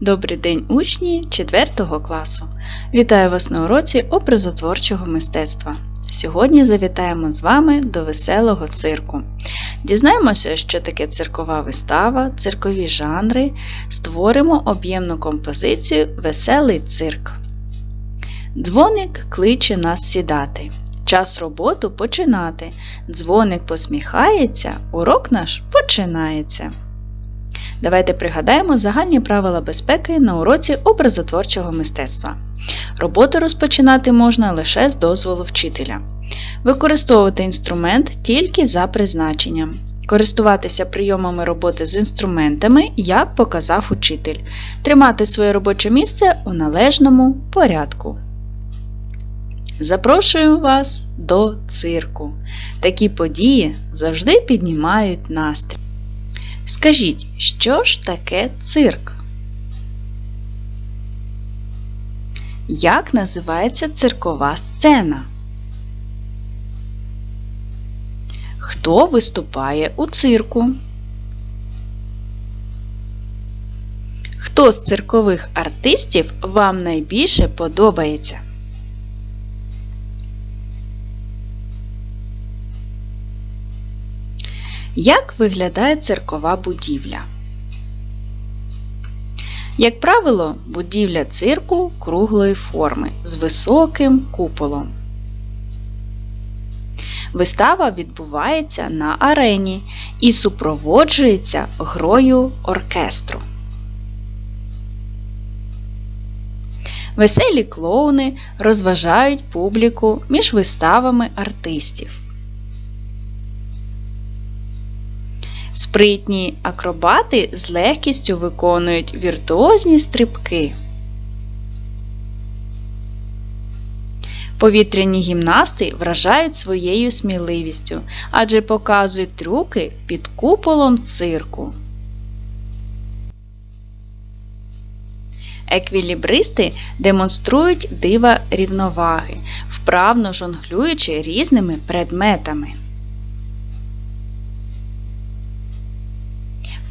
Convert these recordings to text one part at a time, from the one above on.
Добрий день, учні 4 класу! Вітаю вас на уроці образотворчого мистецтва. Сьогодні завітаємо з вами до веселого цирку. Дізнаємося, що таке циркова вистава, циркові жанри, створимо об'ємну композицію Веселий цирк. Дзвоник кличе нас сідати. Час роботу починати. Дзвоник посміхається, урок наш починається. Давайте пригадаємо загальні правила безпеки на уроці образотворчого мистецтва. Роботу розпочинати можна лише з дозволу вчителя. Використовувати інструмент тільки за призначенням. Користуватися прийомами роботи з інструментами, як показав учитель. Тримати своє робоче місце у належному порядку. Запрошую вас до цирку. Такі події завжди піднімають настрій. Скажіть, що ж таке цирк? Як називається циркова сцена? Хто виступає у цирку? Хто з циркових артистів вам найбільше подобається? Як виглядає циркова будівля? Як правило, будівля цирку круглої форми з високим куполом. Вистава відбувається на арені і супроводжується грою оркестру. Веселі клоуни розважають публіку між виставами артистів. Спритні акробати з легкістю виконують віртуозні стрибки. Повітряні гімнасти вражають своєю сміливістю, адже показують трюки під куполом цирку. Еквілібристи демонструють дива рівноваги, вправно жонглюючи різними предметами.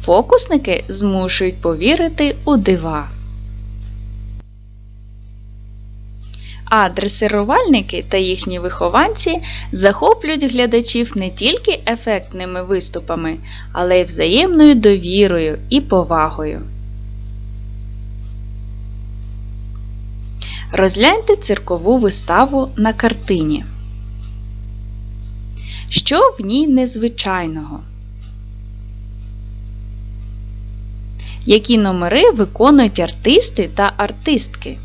Фокусники змушують повірити у дива. А дресирувальники та їхні вихованці захоплюють глядачів не тільки ефектними виступами, але й взаємною довірою і повагою. Розгляньте циркову виставу на картині. Що в ній незвичайного? Які номери виконують артисти та артистки?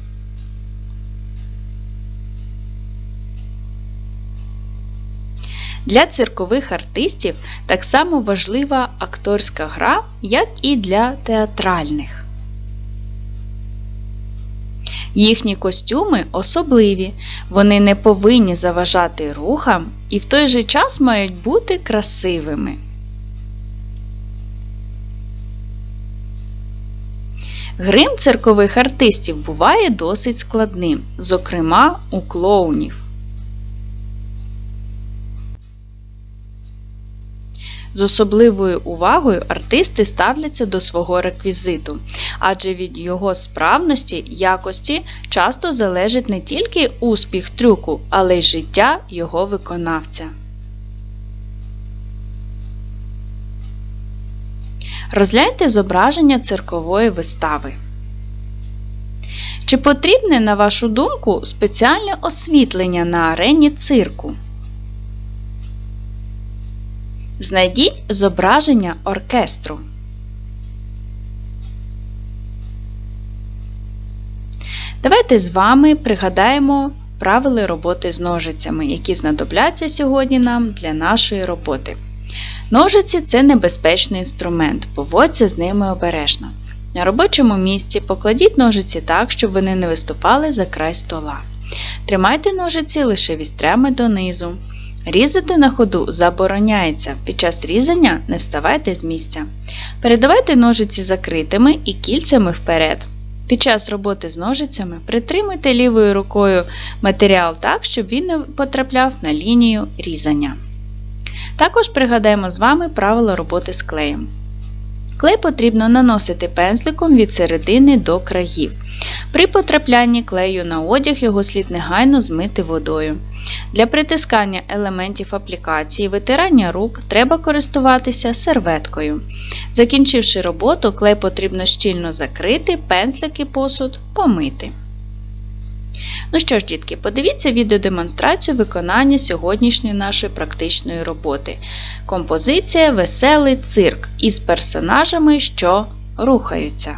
Для циркових артистів так само важлива акторська гра, як і для театральних. Їхні костюми особливі, вони не повинні заважати рухам і в той же час мають бути красивими. Грим циркових артистів буває досить складним, зокрема у клоунів. З особливою увагою артисти ставляться до свого реквізиту, адже від його справності, якості часто залежить не тільки успіх трюку, але й життя його виконавця. Розгляньте зображення циркової вистави. Чи потрібне, на вашу думку, спеціальне освітлення на арені цирку? Знайдіть зображення оркестру. Давайте з вами пригадаємо правила роботи з ножицями, які знадобляться сьогодні нам для нашої роботи. Ножиці це небезпечний інструмент, поводься з ними обережно. На робочому місці покладіть ножиці так, щоб вони не виступали за край стола. Тримайте ножиці лише вістрями донизу. Різати на ходу забороняється. Під час різання не вставайте з місця. Передавайте ножиці закритими і кільцями вперед. Під час роботи з ножицями притримуйте лівою рукою матеріал так, щоб він не потрапляв на лінію різання. Також пригадаємо з вами правила роботи з клеєм. Клей потрібно наносити пензликом від середини до країв. При потраплянні клею на одяг його слід негайно змити водою. Для притискання елементів аплікації витирання рук треба користуватися серветкою. Закінчивши роботу, клей потрібно щільно закрити, пензлик і посуд помити. Ну що ж, дітки, подивіться відеодемонстрацію виконання сьогоднішньої нашої практичної роботи. Композиція Веселий цирк із персонажами, що рухаються.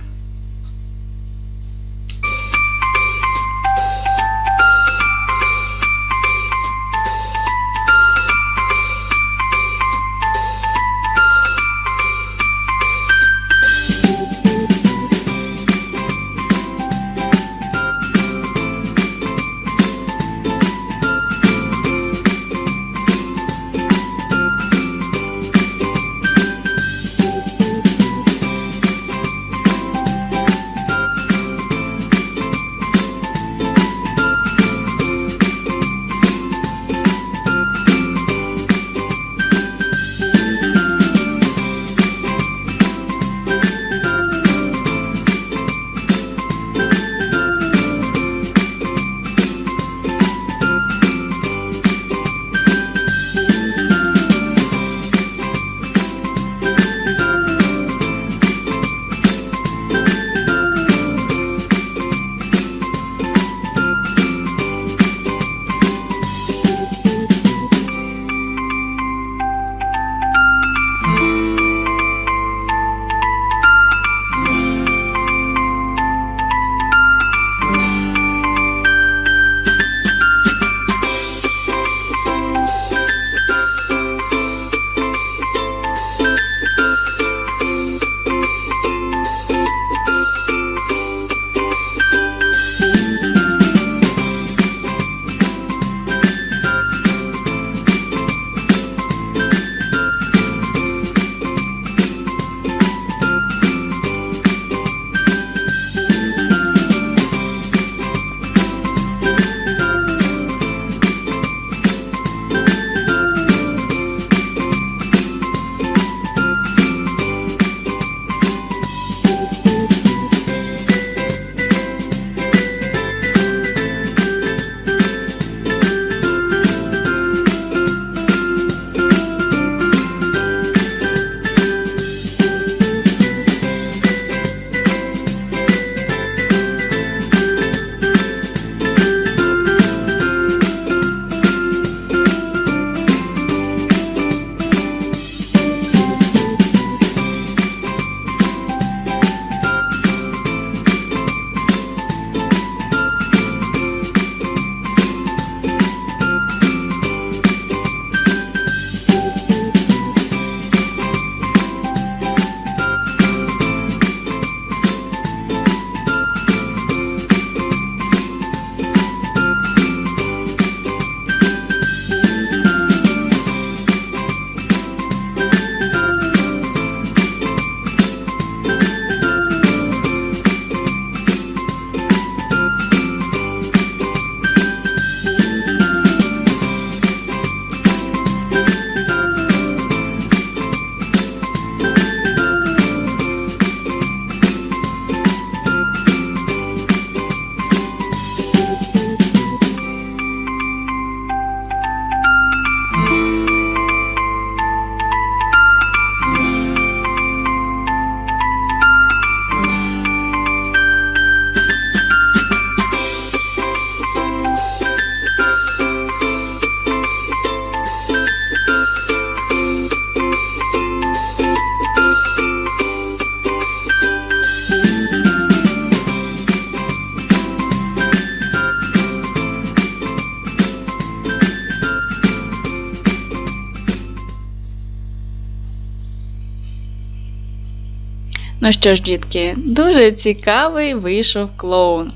Ну що ж, дітки, дуже цікавий вийшов клоун.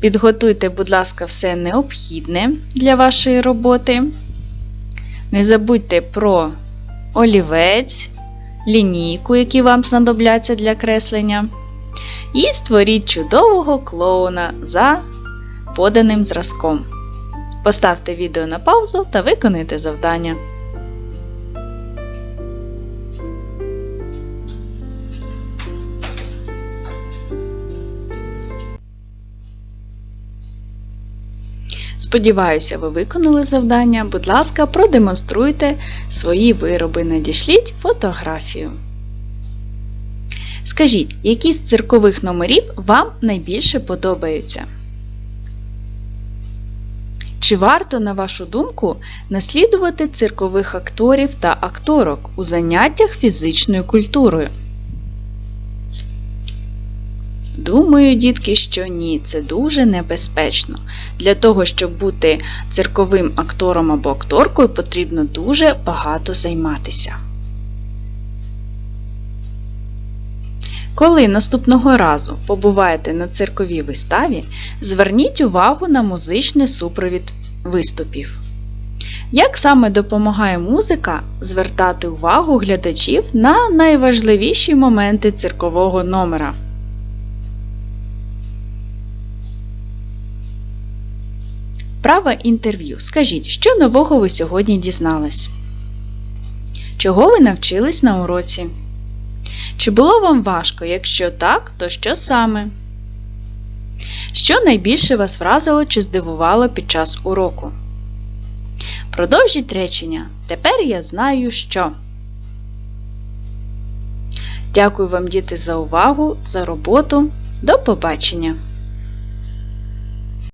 Підготуйте, будь ласка, все необхідне для вашої роботи. Не забудьте про олівець, лінійку, які вам знадобляться для креслення. І створіть чудового клоуна за поданим зразком. Поставте відео на паузу та виконайте завдання. Сподіваюся, ви виконали завдання. Будь ласка, продемонструйте свої вироби, надішліть фотографію. Скажіть, які з циркових номерів вам найбільше подобаються? Чи варто, на вашу думку, наслідувати циркових акторів та акторок у заняттях фізичною культурою? Думаю, дітки, що ні, це дуже небезпечно. Для того, щоб бути цирковим актором або акторкою, потрібно дуже багато займатися. Коли наступного разу побуваєте на цирковій виставі, зверніть увагу на музичний супровід виступів. Як саме допомагає музика звертати увагу глядачів на найважливіші моменти циркового номера? Право інтерв'ю. Скажіть, що нового ви сьогодні дізнались? Чого ви навчились на уроці? Чи було вам важко? Якщо так, то що саме? Що найбільше вас вразило чи здивувало під час уроку? Продовжіть речення. Тепер я знаю, що. Дякую вам, діти, за увагу, за роботу. До побачення!